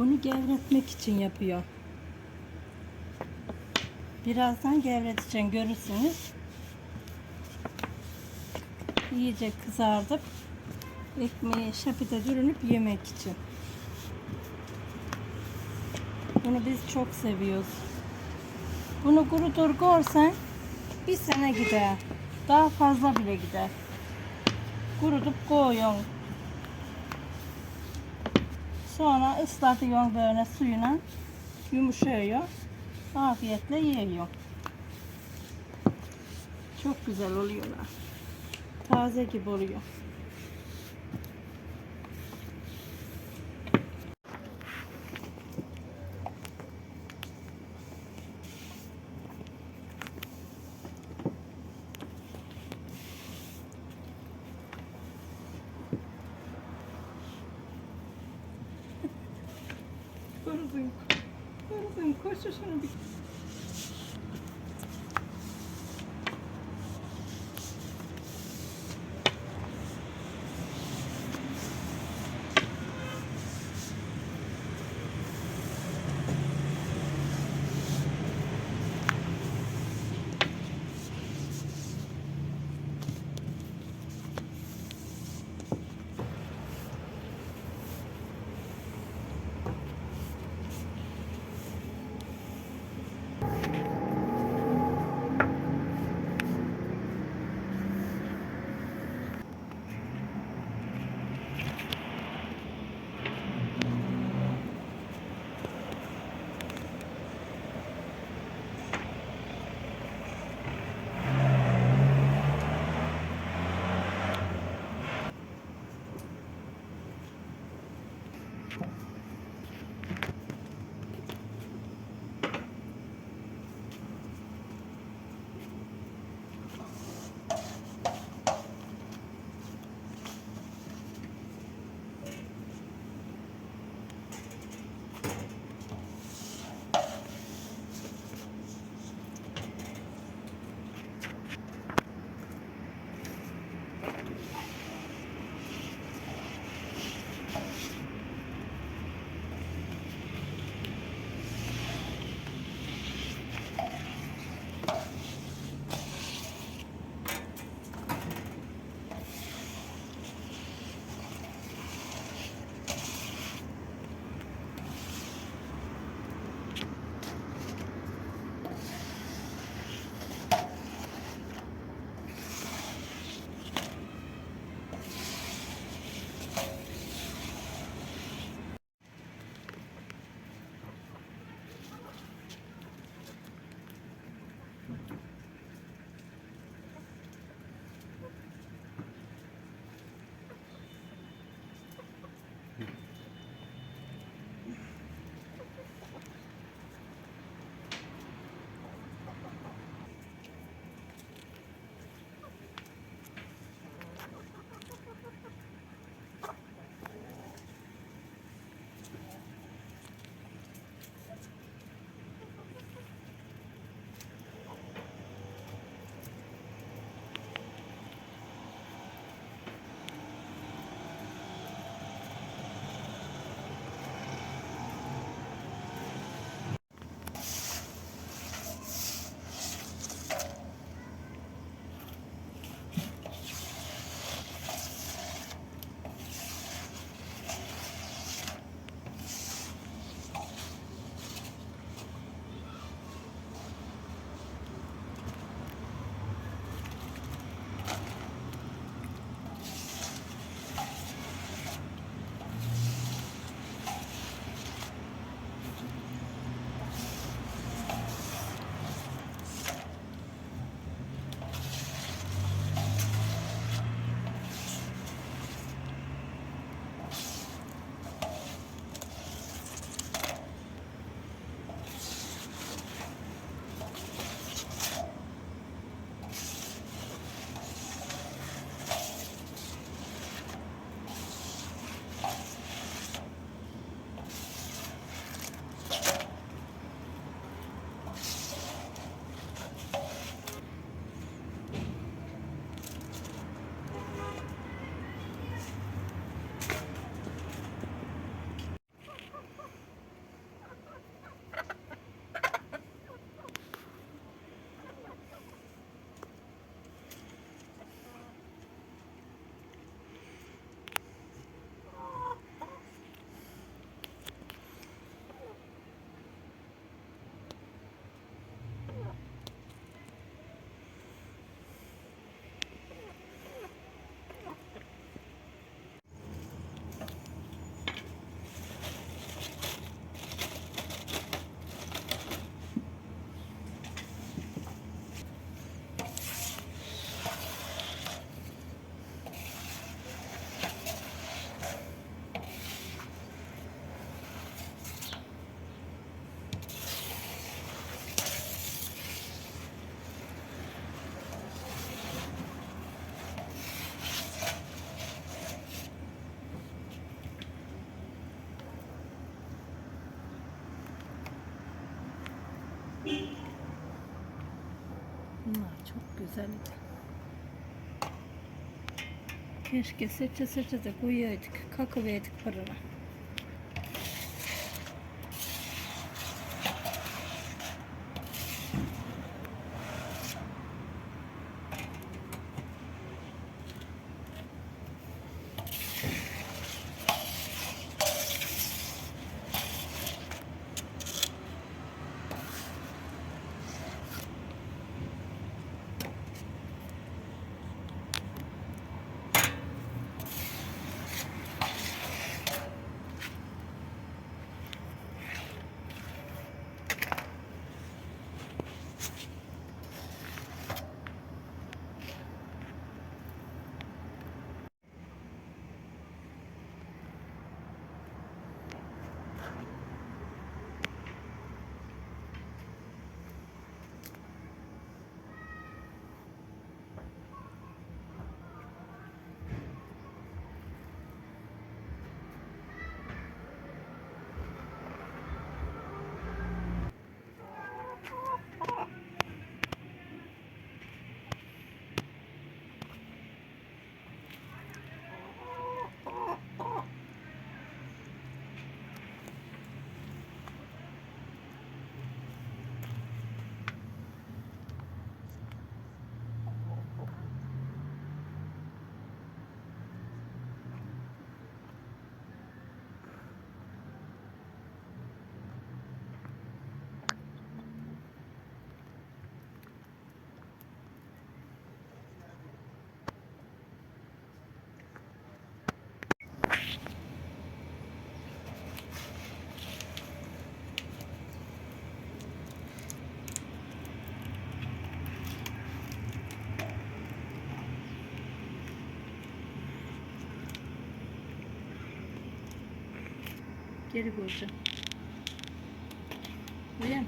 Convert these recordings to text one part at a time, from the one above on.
Bunu gevretmek için yapıyor. Birazdan gevreteceğim görürsünüz. İyice kızardıp ekmeği şapite dürünüp yemek için. Bunu biz çok seviyoruz. Bunu kurutur görsen bir sene gider. Daha fazla bile gider. Kurutup koyuyorsun. Sonra ıslatıyorsun böyle suyuna. Yumuşuyor. Afiyetle yiyor. Çok güzel oluyorlar. Taze gibi oluyor. just going to be? Çok güzeldi. Keşke seçe seçe de koyaydık. Kakıverdik fırına. geri koyacağım. Öyle mi?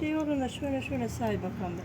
Şey olana şöyle şöyle say bakalım.